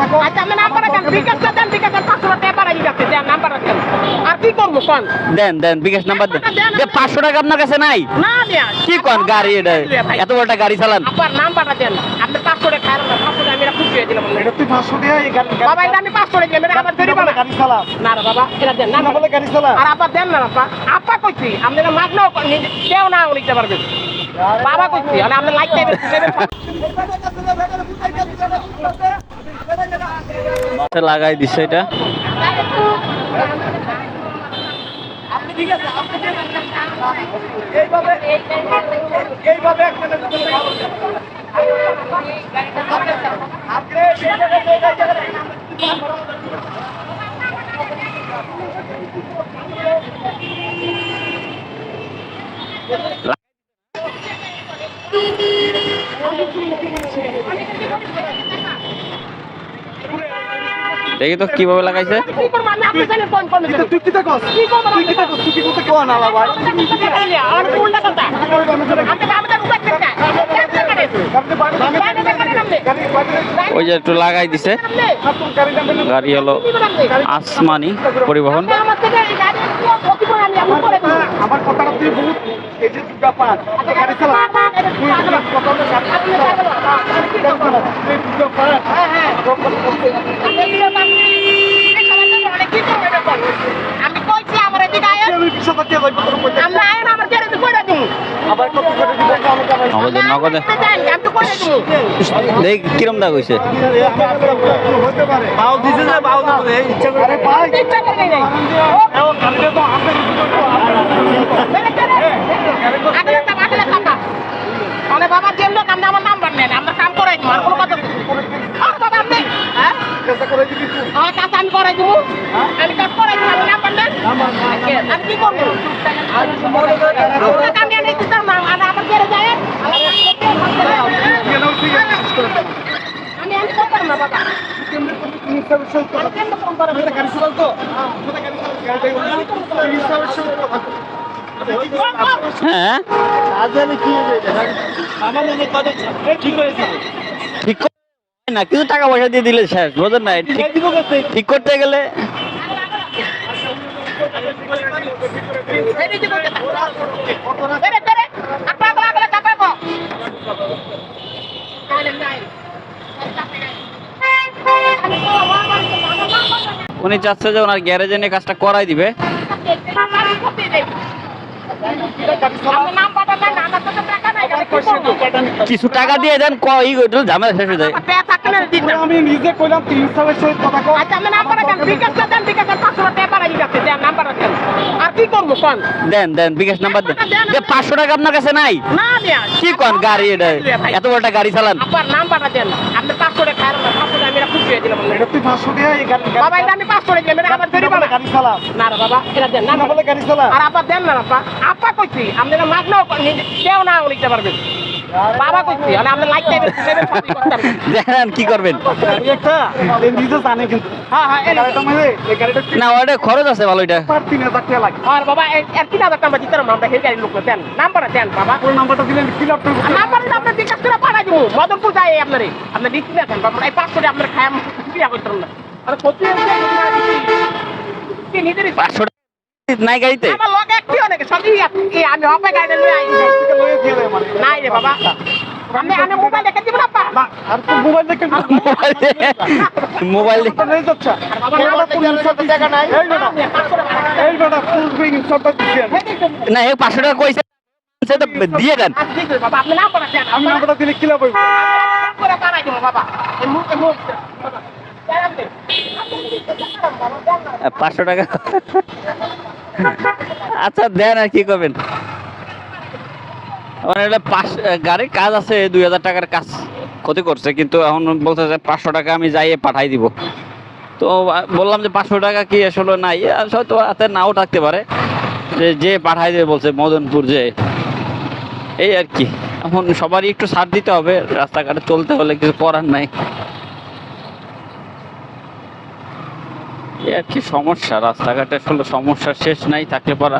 দেন। বিকাশটা দেন বিকাশের পাঁচশো টাকা পাড়াই যাচ্ছে দেন নাম্বার দেন আর কি করব কোন? দেন দেন বিকাশ নাম্বার দেন। যে পাঁচশো টাকা আপনার কাছে নাই। না দেয়া। কি কোন গাড়ি এটা? এত বড় একটা গাড়ি চালান। আপনার নাম্বারটা দেন। আপনি পাঁচশো টাকা খাইলাম না পাঁচশো টাকা আমি এটা খুশি হয়ে দিলাম এটা তুই পাঁচশো দিয়ে এই গাড়ি বাবা এটা আমি পাঁচশো টাকা দিলাম এটা আমার দেরি বলে। না গাড়ি চালা। না রে বাবা এটা দেন না না বলে গাড়ি চালা। আর আপা দেন না আপা আপা কইছি আপনি না কেউ না নিতে পারবেন বাবা কইছি মানে আপনি লাইট টাইপের লাগাই দিছে এটা। আপনি ঠিক দেখি তো কীভাবে লাগাইছে। ওই যে একটু লাগাই দিছে। গাড়ি হলো আসমানি পরিবহন। আমার কথাটা তুই বহুত এই যে দুটা গাড়ি চালা। তুই কথা তুই হ্যাঁ হ্যাঁ আমি কইছি আমার এদিকে আয় আমি বিশ হাজার টাকা যাইব তোর মধ্যে আমরা আয় আমার গেড়ে তো কইরা দিমু আবার কত করে দিব আমাকে আবার নগদে নগদে আমি তো কইরা দিমু দেখ কিরম দাগ হইছে হতে পারে বাউ দিছে না বাউ না ইচ্ছা করে আরে ভাই ইচ্ছা করে নাই এও গাড়িটা তো আপনি বেরে বাবা। লোক আপনি আমার নাম্বার নেন আমরা কাম করাই দিমু আর কোনো কথা আর কথা আপনি হ্যাঁ? কাজ আমি করাই দিমু আমি কাজ করাই দিমু আমি নাম্বার নেন। আমি কি করব টাকা আমি এনে দিতাম না আর আমার গেড়ে যায় আমার কেন তুই আমি আমি করতাম না বাবা কেমনে তুমি সব সব আমি কেন ফোন করা কথা গাড়ি চালাও তো কথা গাড়ি চালাও গাড়ি সব সব কথা হ্যাঁ? ঠিক না কিন্তু টাকা পয়সা দিয়ে দিলে শেষ বোঝেন না ঠিক করতে গেলে উনি চাচ্ছে যে ওনার গ্যারেজে নিয়ে কাজটা করাই দিবে। কাছে টাকা দিয়ে দেন ঝামেলা শেষ হয়ে যায়। টাকা থাকলে দিন না? আমি নিজে কইলাম তিন সহিত কথা কও। আচ্ছা আমি নাম্বার দেন বিকাশটা দেন বিকাশের পাঁচশো টাকা পাড়াই যাচ্ছে দেন নাম্বার দেন আর কি করব কোন? দেন দেন বিকাশ নাম্বার দেন। যে পাঁচশো টাকা আপনার কাছে নাই? না কি কোন গাড়ি এটা? এত বড় গাড়ি চালান। আপনার নাম্বারটা দেন। আপনি পাঁচশো টাকা খাইলাম পাঁচশো টাকা আমি এটা খুশি দিলাম এটা তুই পাঁচশো দিয়ে এই গাড়ি বাবা এটা আমি পাঁচশো টাকা দিলাম এটা আমার দেরি বলে গাড়ি চালা না রে বাবা এটা দেন না। না বলে গাড়ি চালা আর আপা দেন না আপা আপা কইছি আপনি না মাগ নাও কেউ না নিতে পারবেন বাবা কইছি মানে আপনি লাইট টাইপের করতেন দেখেন কি করবেন। একটা জানে কিন্তু। হ্যাঁ হ্যাঁ মানে এই গাড়িটা না ওটা খরচ আছে ভালো এটা। পার তিন হাজার টাকা লাগে। আর বাবা টাকা দিতে আমরা সেই গাড়ির লোক দেন। নাম্বারটা দেন বাবা। পুরো নাম্বারটা দিলেন কি লাভ নাম্বার দিলে আপনার দিব মদনপুর যায় আপনারে। আপনি দিচ্ছি না এই পাঁচশো টাকা আপনার খায় না। আরে পাঁচশো নাই গাড়িতে? আমার লগে একটি অনেক সবই আমি অপে গাড়ি লয়ে দিয়ে নাই রে বাবা। আমি আমি মোবাইল দেখে দিব না পা আর তো মোবাইল দেখে মোবাইল নেই। যাচ্ছে না এই টাকা কইছে। সে তো দিয়ে দেন। বাবা আপনি নাম করে দেন আমি নাম্বারটা দিলে কি লাভ হইব? করে পারাই দিব বাবা। এই মুখ এই মুখ পাঁচশো টাকা। আচ্ছা দেন আর কি করবেন। আমার এটা পাঁচ গাড়ির কাজ আছে দুই হাজার টাকার কাজ ক্ষতি করছে কিন্তু এখন বলতেছে পাঁচশো টাকা আমি যাইয়ে পাঠাই দিব। তো বললাম যে পাঁচশো টাকা কি আসলে নাই আর হয়তো হাতে নাও থাকতে পারে। যে যে পাঠাই দেবে বলছে মদনপুর যে এই আর কি। এখন সবারই একটু সার দিতে হবে, রাস্তাঘাটে চলতে হলে কিছু করার নাই। এই আর কি সমস্যা, রাস্তাঘাটে আসলে সমস্যা শেষ নাই থাকলে পরা